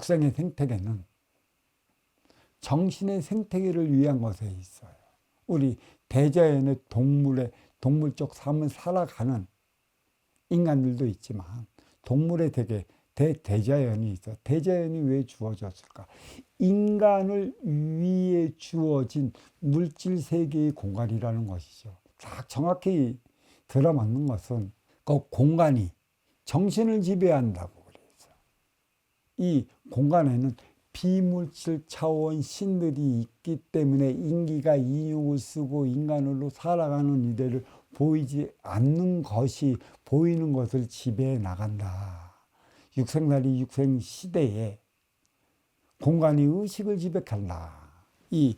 육생의 생태계는 정신의 생태계를 위한 것에 있어요. 우리 대자연의 동물의 동물적 삶을 살아가는 인간들도 있지만 동물의 세계 대대자연이 있어. 대자연이 왜 주어졌을까? 인간을 위해 주어진 물질 세계의 공간이라는 것이죠. 딱 정확히 들어맞는 것은 그 공간이 정신을 지배한다고 그래서 이 공간에는 비물질 차원 신들이 있기 때문에 인기가 인육을 쓰고 인간으로 살아가는 이들을 보이지 않는 것이 보이는 것을 지배해 나간다. 육생날이 육생 시대에 공간이 의식을 지배한다. 이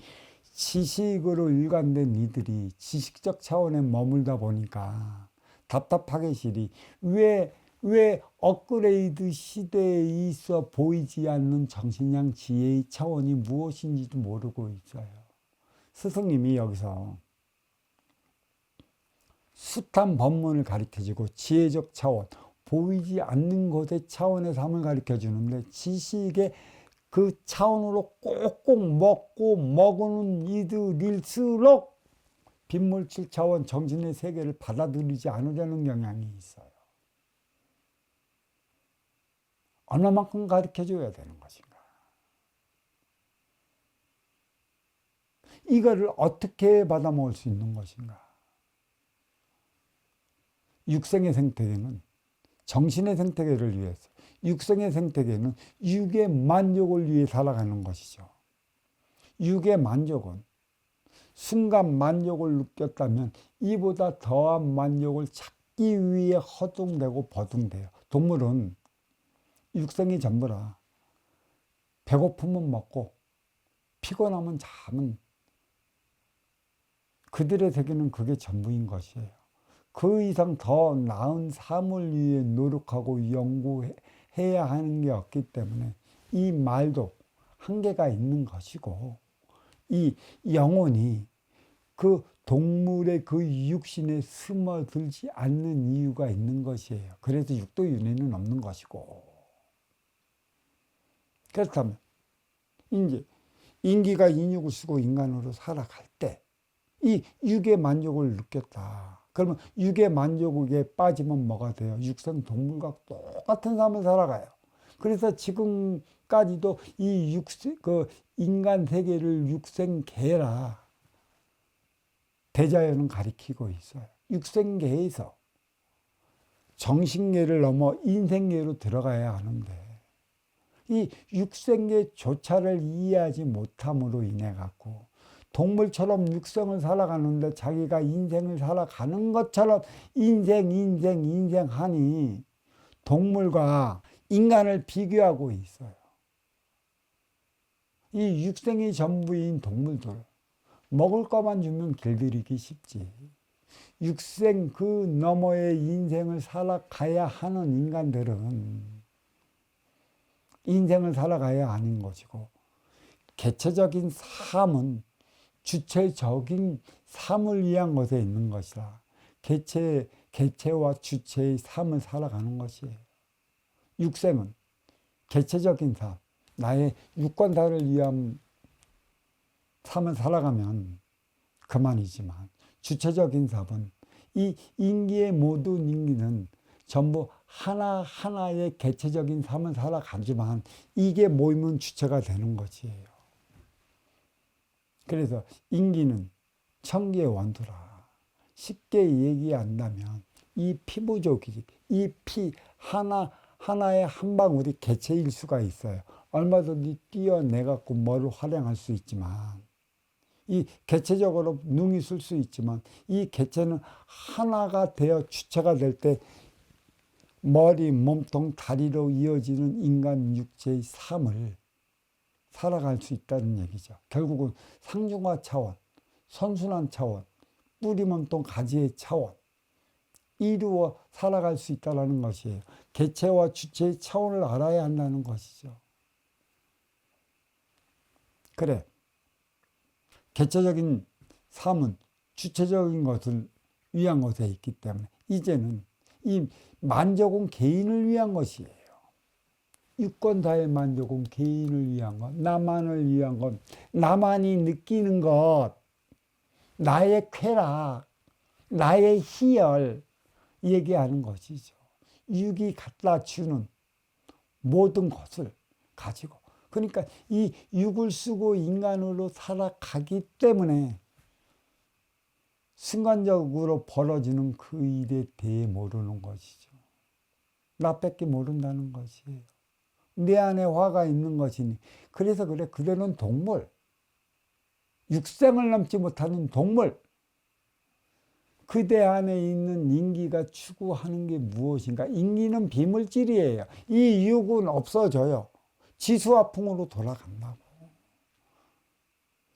지식으로 일관된 이들이 지식적 차원에 머물다 보니까 답답하게 시리 왜, 왜 업그레이드 시대에 있어 보이지 않는 정신량 지혜의 차원이 무엇인지도 모르고 있어요. 스승님이 여기서 숱한 법문을 가르쳐주고 지혜적 차원, 보이지 않는 것의 차원의 삶을 가르쳐 주는데 지식의 그 차원으로 꼭꼭 먹고 먹는 이들일수록 빈물질 차원 정신의 세계를 받아들이지 않으려는 경향이 있어요. 얼마만큼 가르쳐 줘야 되는 것인가? 이거를 어떻게 받아먹을 수 있는 것인가? 육생의 생태계는 정신의 생태계를 위해서, 육생의 생태계는 육의 만족을 위해 살아가는 것이죠. 육의 만족은 순간 만족을 느꼈다면 이보다 더한 만족을 찾기 위해 허둥대고 버둥대요. 동물은 육생이 전부라. 배고프면 먹고 피곤하면 자면 그들의 세계는 그게 전부인 것이에요. 그 이상 더 나은 삶을 위해 노력하고 연구해야 하는 게 없기 때문에 이 말도 한계가 있는 것이고 이 영혼이 그 동물의 그 육신에 스며들지 않는 이유가 있는 것이에요. 그래서 육도 윤회는 없는 것이고. 그렇다면, 이제, 인기가 인육을 쓰고 인간으로 살아갈 때, 이 육의 만족을 느꼈다. 그러면 육의 만족에 빠지면 뭐가 돼요? 육생 동물과 똑같은 삶을 살아가요. 그래서 지금까지도 이 육생, 그 인간 세계를 육생계라 대자연은 가리키고 있어요. 육생계에서 정신계를 넘어 인생계로 들어가야 하는데 이 육생계조차를 이해하지 못함으로 인해 갖고 동물처럼 육생을 살아가는데 자기가 인생을 살아가는 것처럼 인생, 인생, 인생 하니 동물과 인간을 비교하고 있어요. 이 육생이 전부인 동물들. 먹을 것만 주면 길들이기 쉽지. 육생 그 너머의 인생을 살아가야 하는 인간들은 인생을 살아가야 하는 것이고, 개체적인 삶은 주체적인 삶을 위한 것에 있는 것이라. 개체, 개체와 주체의 삶을 살아가는 것이에요. 육생은 개체적인 삶, 나의 육관사를 위한 삶을 살아가면 그만이지만 주체적인 삶은 이 인기의 모든 인기는 전부 하나하나의 개체적인 삶을 살아가지만 이게 모이면 주체가 되는 것이에요. 그래서 인기는 천기의 원두라. 쉽게 얘기한다면 이 피부족이 이 피 하나 하나의 한 방울이 개체일 수가 있어요. 얼마든지 뛰어내 갖고 뭐를 활용할 수 있지만 이 개체적으로 능이 쓸 수 있지만 이 개체는 하나가 되어 주체가 될 때 머리, 몸통, 다리로 이어지는 인간 육체의 삶을 살아갈 수 있다는 얘기죠. 결국은 상중하 차원, 선순환 차원, 뿌리, 몸통, 가지의 차원 이루어 살아갈 수 있다는 것이에요. 개체와 주체의 차원을 알아야 한다는 것이죠. 그래. 개체적인 삶은 주체적인 것을 위한 것에 있기 때문에 이제는 이 만족은 개인을 위한 것이에요. 유권자의 만족은 개인을 위한 것, 나만을 위한 것, 나만이 느끼는 것, 나의 쾌락, 나의 희열 얘기하는 것이죠. 육이 갖다 주는 모든 것을 가지고 그러니까 이 육을 쓰고 인간으로 살아가기 때문에 순간적으로 벌어지는 그 일에 대해 모르는 것이죠. 나밖에 모른다는 것이에요. 내 안에 화가 있는 것이니. 그래서 그래, 그대는 동물. 육생을 넘지 못하는 동물. 그대 안에 있는 인기가 추구하는 게 무엇인가? 인기는 비물질이에요. 이 육은 없어져요. 지수화풍으로 돌아간다고.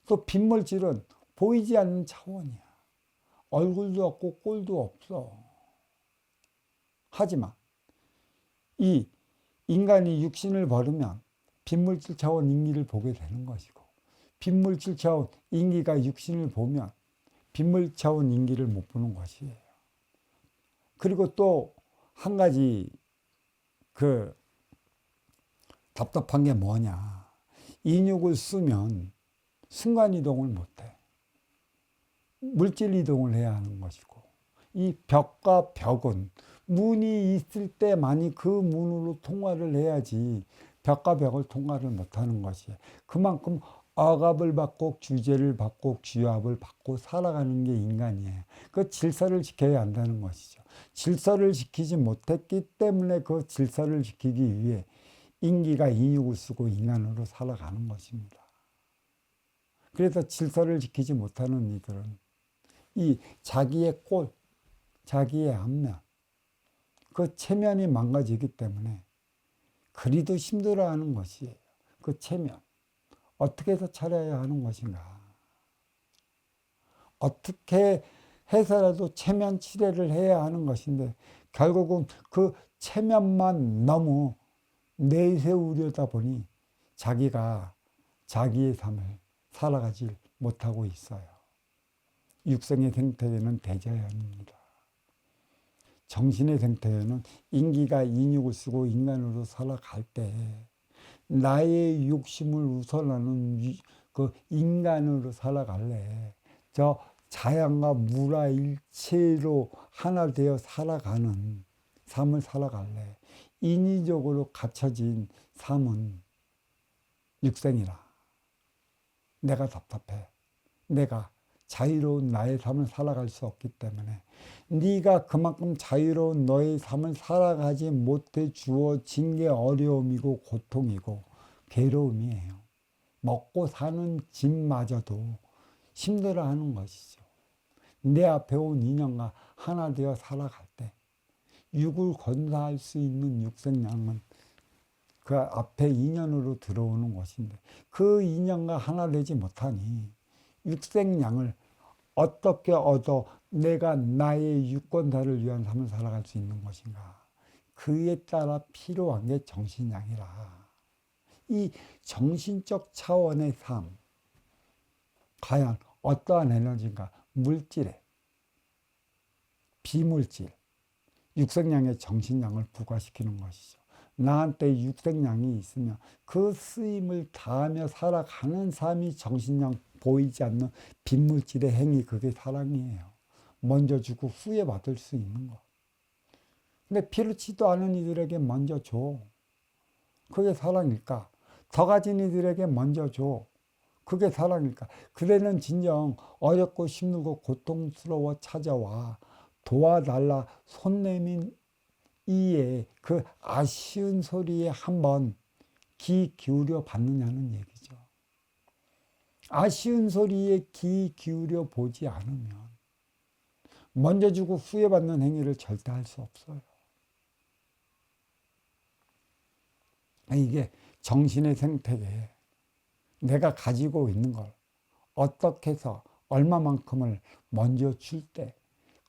또 빈물질은 보이지 않는 차원이야. 얼굴도 없고 꼴도 없어. 하지만 이 인간이 육신을 버리면 빈물질 차원 인기를 보게 되는 것이고 빈물질 차원 인기가 육신을 보면 빈물 차원 인기를 못 보는 것이에요. 그리고 또 한 가지 그 답답한 게 뭐냐. 인육을 쓰면 순간 이동을 못 해. 물질 이동을 해야 하는 것이고 이 벽과 벽은 문이 있을 때만이 그 문으로 통화를 해야지 벽과 벽을 통화를 못하는 것이에요. 그만큼 억압을 받고 규제를 받고 규합을 받고 살아가는 게 인간이에요. 그 질서를 지켜야 한다는 것이죠. 질서를 지키지 못했기 때문에 그 질서를 지키기 위해 인기가 인육을 쓰고 인간으로 살아가는 것입니다. 그래서 질서를 지키지 못하는 이들은 이 자기의 꼴, 자기의 앞면, 그 체면이 망가지기 때문에 그리도 힘들어하는 것이에요. 그 체면. 어떻게 해서 차려야 하는 것인가? 어떻게 해서라도 체면 치레를 해야 하는 것인데 결국은 그 체면만 너무 내세우려다 보니 자기가 자기의 삶을 살아가지 못하고 있어요. 육성의 생태계는 대자연입니다. 정신의 생태계는 인기가 인육을 쓰고 인간으로 살아갈 때 나의 욕심을 우선하는 그 인간으로 살아갈래. 저 자연과 무라 일체로 하나 되어 살아가는 삶을 살아갈래. 인위적으로 갖춰진 삶은 육생이라. 내가 답답해. 내가 자유로운 나의 삶을 살아갈 수 없기 때문에 네가 그만큼 자유로운 너의 삶을 살아가지 못해 주어진 게 어려움이고 고통이고 괴로움이에요. 먹고 사는 집마저도 힘들어하는 것이죠. 내 앞에 온 인연과 하나 되어 살아갈 때 육을 건사할 수 있는 육생양은 그 앞에 인연으로 들어오는 것인데 그 인연과 하나 되지 못하니 육생양을 어떻게 얻어 내가 나의 유권자를 위한 삶을 살아갈 수 있는 것인가. 그에 따라 필요한 게 정신양이라. 이 정신적 차원의 삶, 과연 어떠한 에너지인가? 물질에, 비물질, 육생양의 정신양을 부과시키는 것이죠. 나한테 육생양이 있으면 그 쓰임을 다하며 살아가는 삶이 정신양 보이지 않는 빈물질의 행위 그게 사랑이에요. 먼저 주고 후회 받을 수 있는 것. 근데 필요치도 않은 이들에게 먼저 줘. 그게 사랑일까? 더 가진 이들에게 먼저 줘. 그게 사랑일까? 그대는 진정 어렵고 힘들고 고통스러워 찾아와 도와달라 손 내민 이에 그 아쉬운 소리에 한번 귀 기울여 받느냐는 얘기죠. 아쉬운 소리에 귀 기울여 보지 않으면 먼저 주고 후회받는 행위를 절대 할 수 없어요. 이게 정신의 생태계에 내가 가지고 있는 걸 어떻게 해서 얼마만큼을 먼저 줄 때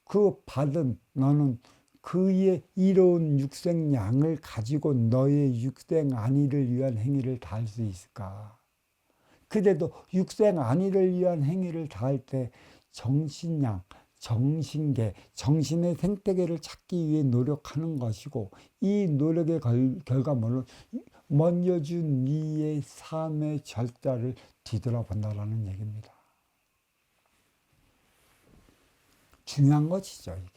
그 받은 너는 그의 이로운 육생양을 가지고 너의 육생 안위를 위한 행위를 다 할 수 있을까? 그래도 육생 안위를 위한 행위를 다 할 때 정신양, 정신계, 정신의 생태계를 찾기 위해 노력하는 것이고 이 노력의 결과물은 먼저 준 이의 삶의 절자를 뒤돌아본다라는 얘기입니다. 중요한 것이죠, 이게.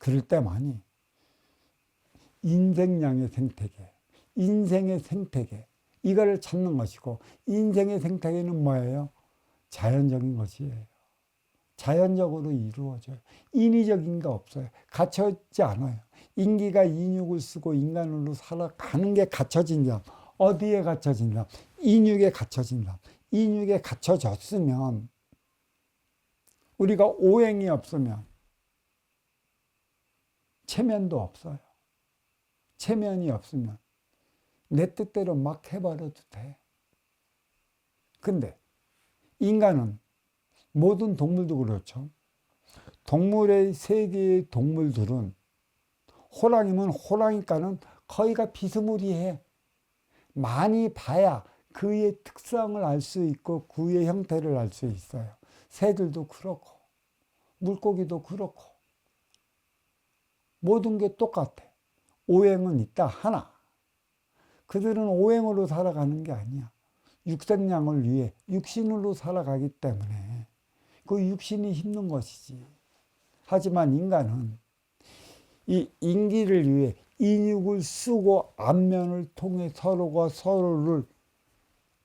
그럴 때만이 인생량의 생태계, 인생의 생태계, 이거를 찾는 것이고, 인생의 생태계는 뭐예요? 자연적인 것이에요. 자연적으로 이루어져요. 인위적인 게 없어요. 갇혀있지 않아요. 인기가 인육을 쓰고 인간으로 살아가는 게 갇혀진 사람. 어디에 갇혀진 사람? 인육에 갇혀진 사람. 인육에 갇혀졌으면 우리가 오행이 없으면 체면도 없어요. 체면이 없으면 내 뜻대로 막 해버려도 돼. 근데 인간은 모든 동물도 그렇죠. 동물의 세계의 동물들은 호랑이면 호랑이과는 거의가 비스무리해. 많이 봐야 그의 특성을 알 수 있고 그의 형태를 알 수 있어요. 새들도 그렇고 물고기도 그렇고 모든 게 똑같아. 오행은 있다 하나. 그들은 오행으로 살아가는 게 아니야. 육생량을 위해 육신으로 살아가기 때문에 그 육신이 힘든 것이지. 하지만 인간은 이 인기를 위해 인육을 쓰고 안면을 통해 서로가 서로를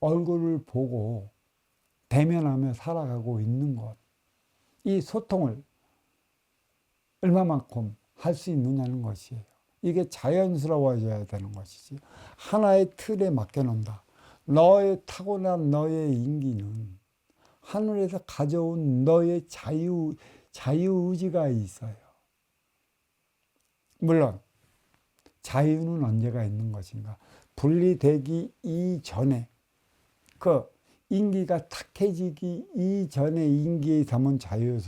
얼굴을 보고 대면하며 살아가고 있는 것. 이 소통을 얼마만큼 할 수 있느냐는 것이에요. 이게 자연스러워져야 되는 것이지. 하나의 틀에 맡겨놓는다. 너의 타고난 너의 인기는 하늘에서 가져온 너의 자유, 자유의지가 있어요. 물론, 자유는 언제가 있는 것인가? 분리되기 이전에, 그 인기가 탁해지기 이전에 인기의 삶은 자유,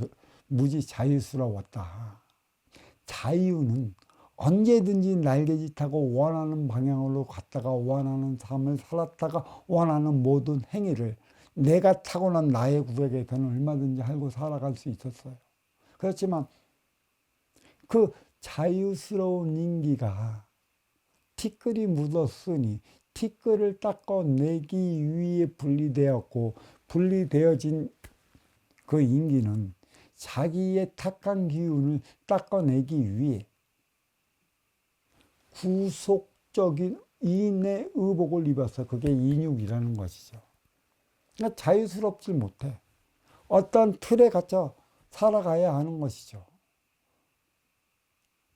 무지 자유스러웠다. 자유는 언제든지 날개짓하고 원하는 방향으로 갔다가 원하는 삶을 살았다가 원하는 모든 행위를 내가 타고난 나의 구획에서는 얼마든지 하고 살아갈 수 있었어요. 그렇지만 그 자유스러운 인기가 티끌이 묻었으니 티끌을 닦아내기 위해 분리되었고 분리되어진 그 인기는 자기의 탁한 기운을 닦아내기 위해 구속적인 인의 의복을 입어서 그게 인육이라는 것이죠. 그러니까 자유스럽지 못해. 어떤 틀에 갇혀 살아가야 하는 것이죠.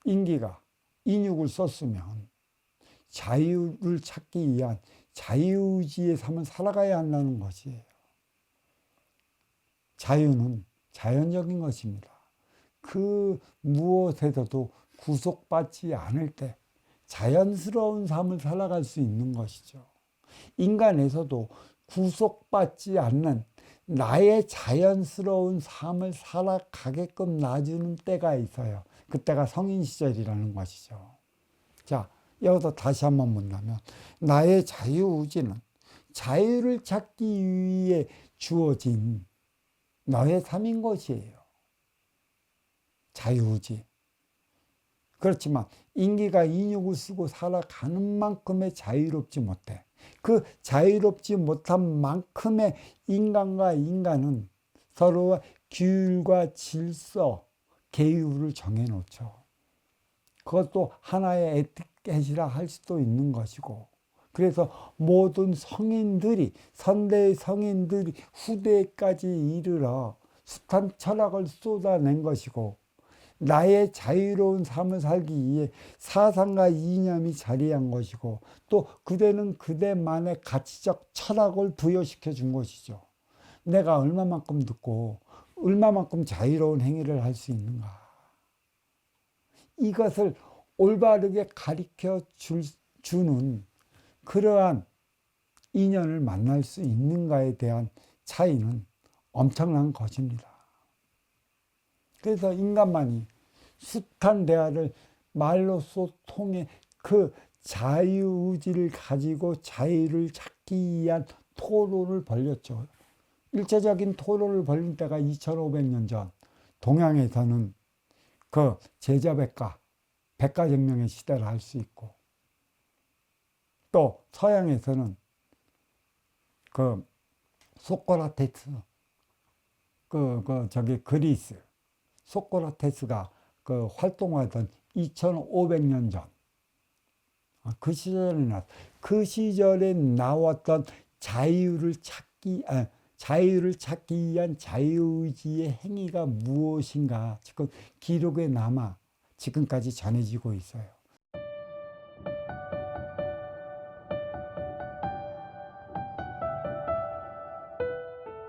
인기가 인육을 썼으면 자유를 찾기 위한 자유의지의 삶을 살아가야 한다는 것이에요. 자유는 자연적인 것입니다. 그 무엇에서도 구속받지 않을 때 자연스러운 삶을 살아갈 수 있는 것이죠. 인간에서도 구속받지 않는 나의 자연스러운 삶을 살아가게끔 놔주는 때가 있어요. 그때가 성인 시절이라는 것이죠. 자, 여기서 다시 한번 본다면, 나의 자유의지는 자유를 찾기 위해 주어진 너의 삶인 것이에요. 자유의지. 그렇지만 인기가 인육을 쓰고 살아가는 만큼의 자유롭지 못해. 그 자유롭지 못한 만큼의 인간과 인간은 서로 규율과 질서, 계율을 정해놓죠. 그것도 하나의 에티켓이라 할 수도 있는 것이고, 그래서 모든 성인들이, 선대의 성인들이 후대까지 이르러 숱한 철학을 쏟아낸 것이고, 나의 자유로운 삶을 살기 위해 사상과 이념이 자리한 것이고 또 그대는 그대만의 가치적 철학을 부여시켜 준 것이죠. 내가 얼마만큼 듣고 얼마만큼 자유로운 행위를 할 수 있는가. 이것을 올바르게 가르쳐 줄, 주는 그러한 인연을 만날 수 있는가에 대한 차이는 엄청난 것입니다. 그래서 인간만이 숱한 대화를 말로써 통해 그 자유의지를 가지고 자유를 찾기 위한 토론을 벌였죠. 일차적인 토론을 벌린 때가 2500년 전 동양에서는 그 제자백과 백가정명의 시대를 할 수 있고 또 서양에서는 그 소크라테스 그, 그 저기 그리스 소크라테스가 그 활동하던 2500년 전 아, 그 시절에 나, 그 시절에 나왔던 자유를 찾기, 아, 자유를 찾기 위한 자유의지의 행위가 무엇인가 지금 기록에 남아 지금까지 전해지고 있어요.